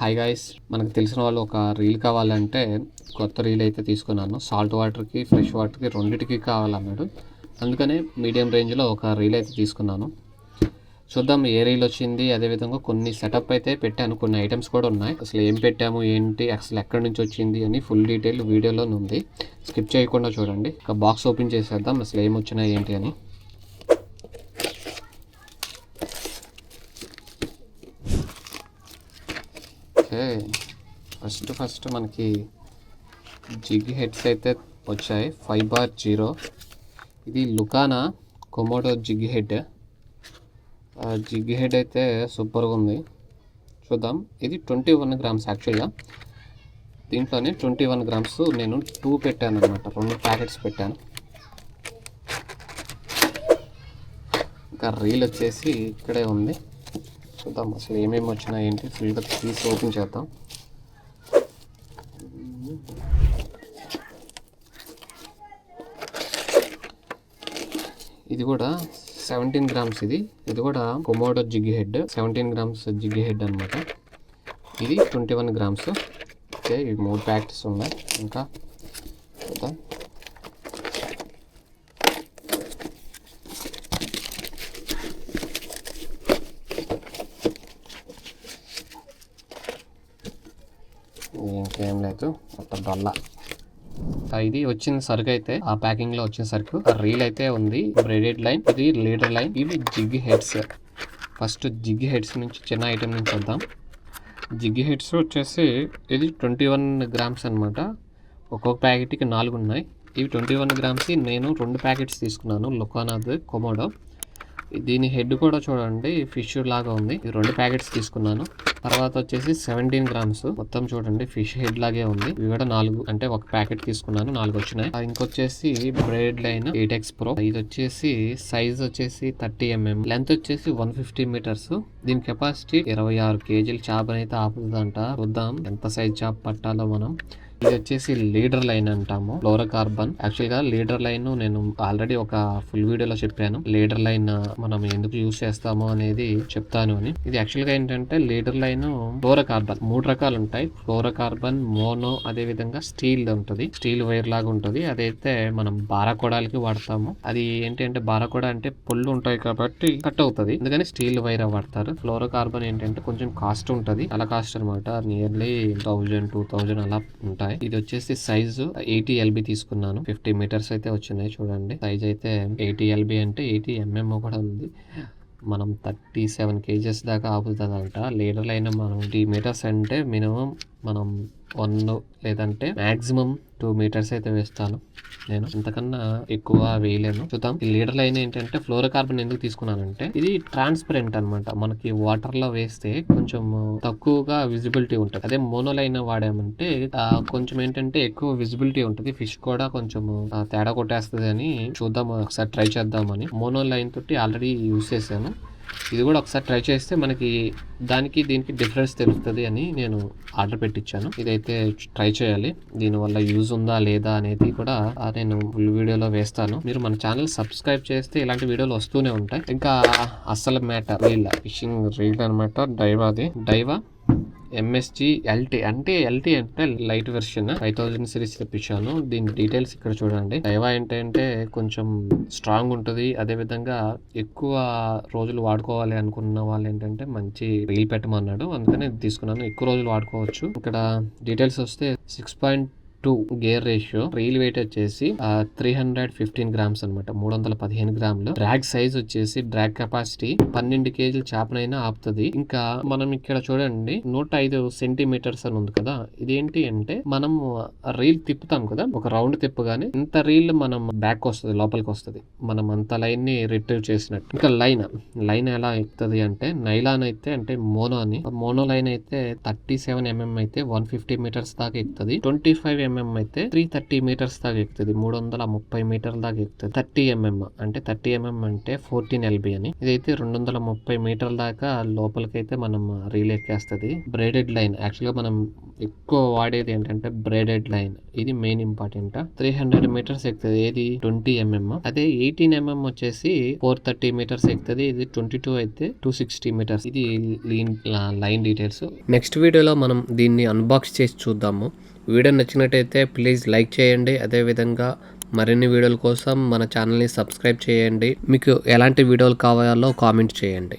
Hi guys మనకు తెలిసిన వాళ్ళు ఒక రీల్ కావాలంటే కొత్త రీల్ అయితే తీసుకున్నాను. సాల్ట్ వాటర్కి ఫ్రెష్ వాటర్కి రెండింటికి కావాలన్నాడు అందుకనే మీడియం రేంజ్లో ఒక రీల్ అయితే తీసుకున్నాను. చూద్దాం ఏ రీల్ వచ్చింది. అదేవిధంగా కొన్ని సెటప్ అయితే పెట్టాను. కొన్ని ఐటమ్స్ కూడా ఉన్నాయి. అసలు ఏం పెట్టాము ఏంటి అసలు ఎక్కడి నుంచి వచ్చింది అని ఫుల్ డీటెయిల్ వీడియోలో ఉంది. స్కిప్ చేయకుండా చూడండి. ఒక బాక్స్ ఓపెన్ చేసేద్దాం. అసలు ఏం వచ్చినాయి ఏంటి అని. ఓకే. ఫస్ట్ ఫస్ట్ మనకి జిగ్ హెడ్స్ అయితే వచ్చాయి. Five bar zero. ఇది Lucana Komodo jig head. Jig head అయితే సూపర్గా ఉంది. చూద్దాం. ఇది ట్వంటీ వన్ గ్రామ్స్ యాక్చువల్గా. దీంట్లోనే ట్వంటీ వన్ గ్రామ్స్ నేను టూ పెట్టాను అనమాట రెండు ప్యాకెట్స్ పెట్టాను. ఇంకా రీల్ వచ్చేసి ఇక్కడే ఉంది. చూద్దాం. అసలు ఏమేమి వచ్చినాయి ఏంటి? ఫుల్గా తీసి ఓపెన్ చేద్దాం. ఇది కూడా సెవెంటీన్ గ్రామ్స్ ఇది. ఇది కూడా Komodo jig head seventeen grams jig head అనమాట ఇది ట్వంటీ వన్ గ్రామ్స్ ఓకే ఇవి మూడు ప్యాకెట్స్ ఉన్నాయి. ఇంకా చూద్దాం. ఇంకేం లేదు మొత్తం డొల్ల. ఇది వచ్చిన సరుకు అయితే ఆ ప్యాకింగ్లో వచ్చిన సరుకు. రీల్ అయితే ఉంది బ్రెడెడ్ లైన్ ఇది లీడర్ లైన్ ఇవి jig heads first jig heads నుంచి చిన్న ఐటెం నుంచి వద్దాం జిగ్ హెడ్స్ వచ్చేసి ఇది ట్వంటీ వన్ గ్రామ్స్ అనమాట ఒక్కొక్క ప్యాకెట్కి నాలుగు ఉన్నాయి. ఇవి ట్వంటీ వన్ గ్రామ్స్ నేను రెండు ప్యాకెట్స్ తీసుకున్నాను లుకానాద్ కొమోడో దీని హెడ్ కూడా చూడండి ఫిష్ లాగా ఉంది. ఈ రెండు ప్యాకెట్స్ తీసుకున్నాను. తర్వాత వచ్చేసి సెవెంటీన్ గ్రామ్స్. మొత్తం చూడండి ఫిష్ హెడ్ లాగే ఉంది. ఇవి కూడా నాలుగు అంటే ఒక ప్యాకెట్ తీసుకున్నాను నాలుగు వచ్చినాయి. ఇంకొచ్చేసి braid line eight X pro. ఇది వచ్చేసి సైజ్ వచ్చేసి థర్టీ ఎంఎం. లెంత్ వచ్చేసి వన్ ఫిఫ్టీ మీటర్స్. దీని కెపాసిటీ ఇరవై ఆరు కేజీలు. చేపనైతే ఆపుతుందంట. చూద్దాం ఎంత సైజ్ చేప పట్టాలో మనం. ఇది వచ్చేసి లీడర్ లైన్ అంటాము. ఫ్లోరోకార్బన్. యాక్చువల్గా లీడర్ లైన్ నేను ఆల్రెడీ ఒక ఫుల్ వీడియోలో చెప్పాను. లీడర్ లైన్ మనం ఎందుకు యూస్ చేస్తాము అనేది చెప్తాను అని. ఇది యాక్చువల్గా ఏంటంటే లీడర్ లైన్ ఫ్లోరోకార్బన్. మూడు రకాలు ఉంటాయి. ఫ్లోరోకార్బన్ మోనో అదే విధంగా స్టీల్ ఉంటుంది. స్టీల్ వైర్ లాగా ఉంటుంది. అదైతే మనం బారాకోడాలకి వాడతాము. అది ఏంటి అంటే బారాకోడ అంటే పొల్లు ఉంటాయి కాబట్టి కట్ అవుతుంది. అందుకని స్టీల్ వైర్ వాడతారు. ఫ్లోరోకార్బన్ ఏంటంటే కొంచెం కాస్ట్ ఉంటుంది. అలా కాస్ట్ అనమాట నియర్లీ థౌజండ్ టూ థౌజండ్ అలా ఉంటాయి. ఇది వచ్చేసి సైజు ఎయిటీ ఎల్బి తీసుకున్నాను. ఫిఫ్టీ మీటర్స్ అయితే వచ్చినాయి చూడండి. సైజ్ అయితే ఎయిటీ ఎల్బి అంటే ఎయిటీ ఎంఎం కూడా ఉంది. మనం థర్టీ సెవెన్ కేజెస్ దాకా ఆపుతుందంట లీటర్లు అయిన మనం ఫిఫ్టీ మీటర్స్ అంటే మినిమం మనం వన్ లేదంటే మాక్సిమం టూ మీటర్స్ అయితే వేస్తాను నేను. అంతకన్నా ఎక్కువ వేయలేను. చూద్దాం. ఈ లీడర్ లైన్ ఏంటంటే ఫ్లోరోకార్బన్ ఎందుకు తీసుకున్నానంటే ఇది ట్రాన్స్పరెంట్ అనమాట మనకి వాటర్లో వేస్తే కొంచెం తక్కువగా విజిబిలిటీ ఉంటుంది. అదే మోనో లైన్ వాడామంటే కొంచెం ఏంటంటే ఎక్కువ విజిబిలిటీ ఉంటుంది. ఫిష్ కూడా కొంచెం తేడా కొట్టేస్తుంది అని చూద్దాం. ఒకసారి ట్రై చేద్దామని. మోనో లైన్ తోటి ఆల్రెడీ యూస్ చేశాను. ఇది కూడా ఒకసారి ట్రై చేస్తే మనకి దానికి దీనికి డిఫరెన్స్ తెలుస్తుంది అని నేను ఆర్డర్ పెట్టించాను ఇదైతే ట్రై చేయాలి. దీనివల్ల యూజ్ ఉందా లేదా అనేది కూడా నేను ఫుల్ వీడియోలో వేస్తాను. మీరు మన ఛానల్ సబ్స్క్రైబ్ చేస్తే ఇలాంటి వీడియోలు వస్తూనే ఉంటాయి. ఇంకా అసలు మ్యాటర్ రీల్ ఫిషింగ్ రీల్ అనమాట డైవాది డైవా ఎంఎస్జి ఎల్టీ అంటే ఎల్టీ అంటే light version five thousand series తెప్పించాను. దీని డీటెయిల్స్ ఇక్కడ చూడండి. డైవా ఏంటంటే కొంచెం స్ట్రాంగ్ ఉంటుంది. అదే విధంగా ఎక్కువ రోజులు వాడుకోవాలి అనుకున్న వాళ్ళు ఏంటంటే మంచి రీల్ పెట్టమన్నాడు. అందుకని తీసుకున్నాను. ఎక్కువ రోజులు వాడుకోవచ్చు. ఇక్కడ డీటెయిల్స్ వస్తే six point two gear ratio reel weight వచ్చేసి త్రీ హండ్రెడ్ ఫిఫ్టీన్ గ్రామ్స్ అనమాట మూడు వందల పదిహేను గ్రాములు. డ్రాగ్ సైజ్ వచ్చేసి డ్రాగ్ కెపాసిటీ పన్నెండు కేజీలు చేపనైనా ఆపుతుంది. ఇంకా మనం ఇక్కడ చూడండి నూట ఐదు సెంటీమీటర్స్ అని ఉంది కదా. ఇదేంటి అంటే మనం రీల్ తిప్పుతాం కదా ఒక రౌండ్ తిప్పగానే ఇంత రీల్ మనం బ్యాక్ వస్తుంది లోపలికి వస్తుంది. మనం అంత లైన్ని రిట్రీవ్ చేసినట్టు. ఇంకా లైన్ లైన్ ఎలా ఎక్కుతుంది అంటే నైలాన్ అయితే అంటే మోనో అని మోనో లైన్ అయితే థర్టీ సెవెన్ ఎంఎం అయితే వన్ ఫిఫ్టీ మీటర్స్ దాకా ఎక్కుతుంది. ట్వంటీ ఫైవ్ ఎంఎం అయితే త్రీ థర్టీ మీటర్స్ దాకా ఎక్కుతుంది. మూడు వందల ముప్పై మీటర్ల దాకా ఎక్కుతుంది. థర్టీ ఎంఎం mm అంటే థర్టీ ఎంఎం mm అంటే ఫోర్టీన్ ఎల్బి అని. ఇదైతే రెండు వందల ముప్పై మీటర్ల దాకా లోపలికైతే మనం రీల్ ఎక్కేస్తుంది. బ్రేడెడ్ లైన్ యాక్చువల్గా మనం ఎక్కువ వాడేది ఏంటంటే బ్రేడెడ్ లైన్ ఇది main important three hundred metres ఎక్కుతుంది. ఏది? ట్వంటీ ఎంఎం అదే ఎయిటీన్ ఎంఎం వచ్చేసి ఫోర్ థర్టీ మీటర్స్ ఎక్కుతుంది. ఇది ట్వంటీ టూ అయితే టూ సిక్స్టీ మీటర్స్ ఇది లీన్ లైన్ డీటెయిల్స్ నెక్స్ట్ వీడియోలో మనం దీన్ని అన్బాక్స్ చేసి చూద్దాము. వీడియో నచ్చినట్టయితే ప్లీజ్ లైక్ చేయండి. అదేవిధంగా మరిన్ని వీడియోల కోసం మన ఛానల్ని సబ్స్క్రైబ్ చేయండి. మీకు ఎలాంటి వీడియోలు కావాలో కామెంట్ చేయండి.